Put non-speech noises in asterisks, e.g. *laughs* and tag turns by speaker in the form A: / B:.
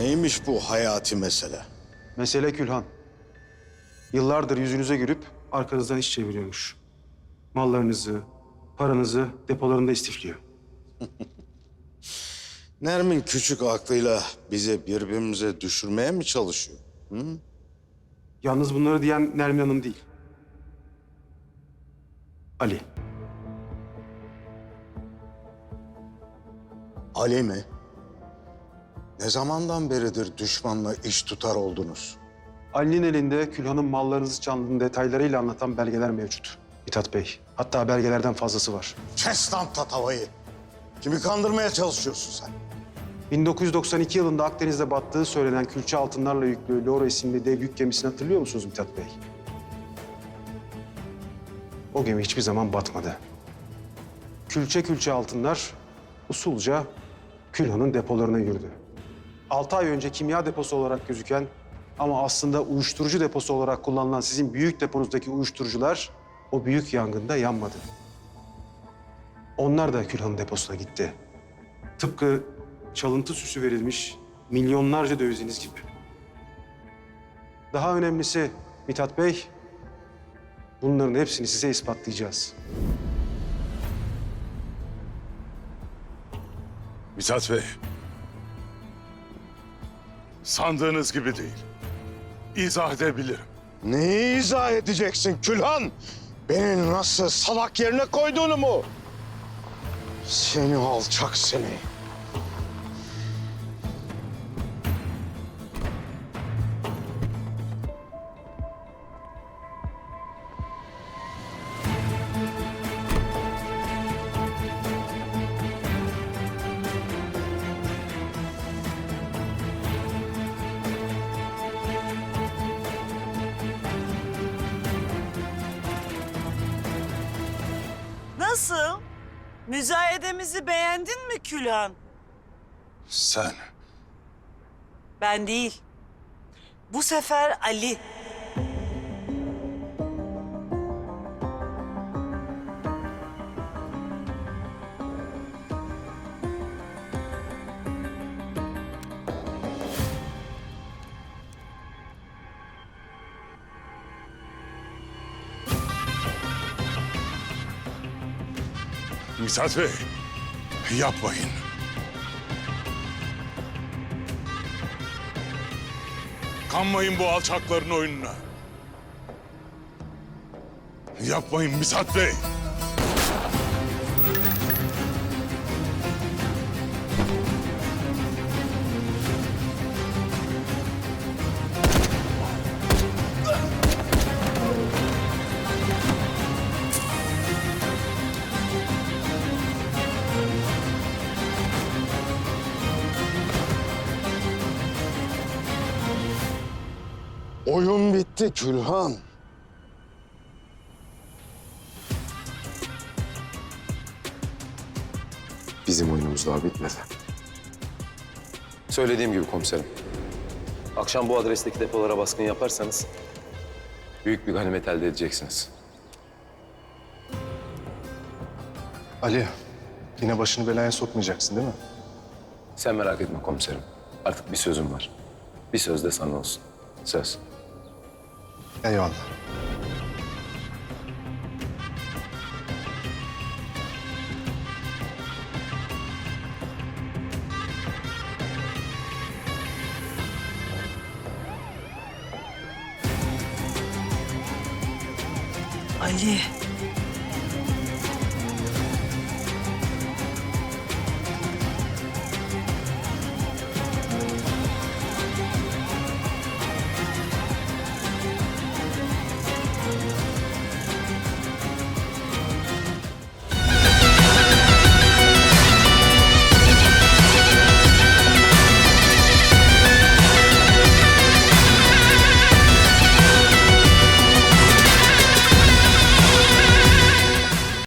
A: Neymiş bu hayati mesele?
B: Mesele Külhan. Yıllardır yüzünüze gülüp arkanızdan iş çeviriyormuş. Mallarınızı, paranızı depolarında istifliyor. *laughs*
A: Nermin küçük aklıyla bizi birbirimize düşürmeye mi çalışıyor?
B: Yalnız bunları diyen Nermin Hanım değil. Ali.
A: Ali mi? Ne zamandan beridir düşmanla iş tutar oldunuz?
B: Ali'nin elinde Külhan'ın mallarınızı çaldığını detaylarıyla anlatan belgeler mevcut. Mithat Bey, hatta belgelerden fazlası var.
A: Kes lan tatavayı! Kimi kandırmaya çalışıyorsun sen?
B: 1992 yılında Akdeniz'de battığı söylenen külçe altınlarla yüklü Loro isimli dev yük gemisini hatırlıyor musunuz Mithat Bey? O gemi hiçbir zaman batmadı. Külçe külçe altınlar usulca Külhan'ın depolarına yürüdü. 6 ay önce kimya deposu olarak gözüken ama aslında uyuşturucu deposu olarak kullanılan sizin büyük deponuzdaki uyuşturucular o büyük yangında yanmadı. Onlar da Külhan'ın deposuna gitti. Tıpkı çalıntı süsü verilmiş milyonlarca döviziniz gibi. Daha önemlisi Mithat Bey, bunların hepsini size ispatlayacağız.
C: Mithat Bey, Sandığınız gibi değil. İzah edebilirim.
A: Neyi izah edeceksin Külhan? Beni nasıl salak yerine koyduğunu mu? Seni alçak seni.
D: Müzayedemizi beğendin mi Külhan?
C: Sen
D: Ben değil. Bu sefer Ali.
C: Mithat Bey. Yapmayın. Kanmayın bu alçakların oyununa. Yapmayın Mithat Bey.
A: Oyun bitti Külhan.
E: Bizim oyunumuz daha bitmedi. Söylediğim gibi komiserim. Akşam bu adresteki depolara baskın yaparsanız büyük bir ganimet elde edeceksiniz.
F: Ali, yine başını belaya sokmayacaksın değil mi?
E: Sen merak etme komiserim. Artık bir sözüm var. Bir söz de sana olsun. Söz.
F: Eyvallah.
D: Ali.